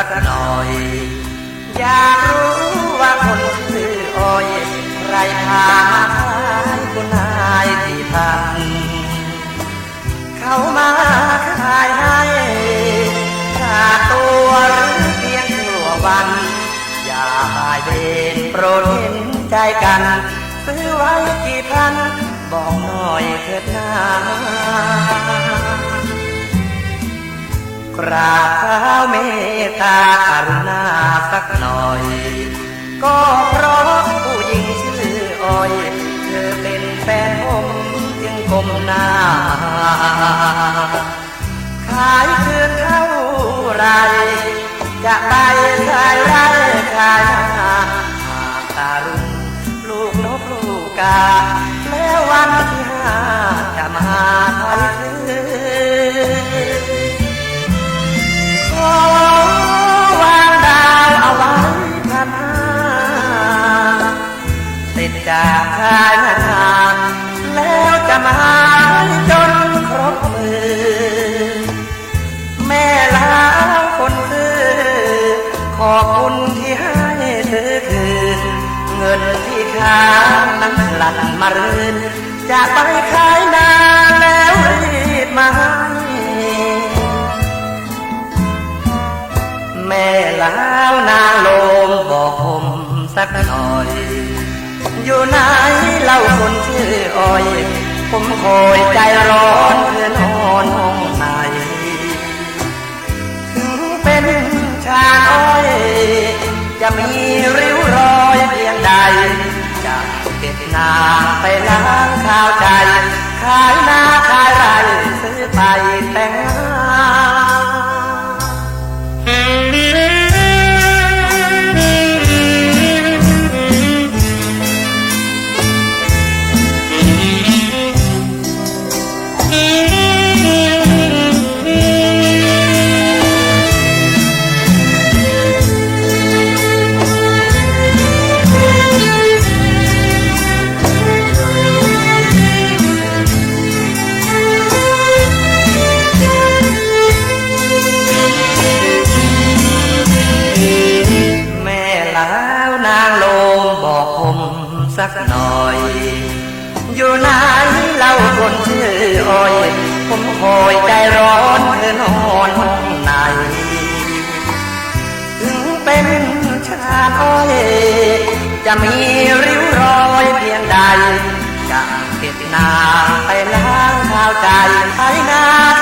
ักหน่อย อยากรู้ว่าคนซื้ออ้อยใครพามาขายคนหายที่ทางเขามาขายให้ขาตัวหรือเพียงชั่ววัน อย่าหายเบรโปรดเห็นใจกัน ซื้อไว้กี่พันบอกหน่อยเถิดนา กราบเท้าเมตตากรุณาสักหน่อย ก็เพราะผู้หญิงชื่ออ้อย เธอเป็นแฟนผมจึงก้มหน้า ขายคืนเท่าไร จะไปขายไรขายนาหาตารุ่งลูกนกลูกกา จากชายนาแล้วจะมาจนครบมือ แม่ลาวคนซื้อ ขอบคุณที่ให้เธอคืนเงินที่ค้างนั้นหลั่นมารืนจะไปขายนาแล้วรีบมาให้แม่ลาวนาง อยู่ไหนเล่าคนชื่ออ้อย ผมคอยใจร้อนเพื่อนอนห้องไหนถึงเป็นชาอ้อย จะมีริ้วรอยเพียงใดจะเก็บนาไปล้างข้าวใจ ขายนาขายไรซื้อไปแต่งงานักหน่อย อยู่นานเล่าคนชื่ออ้อยผมคอยใจร้อนเธอนอนห้องไหนถึงเป็นชาอ้อยจะมีริ้วรอยเพียงใดจะเก็บนาไปล้างข้าวใจไปนา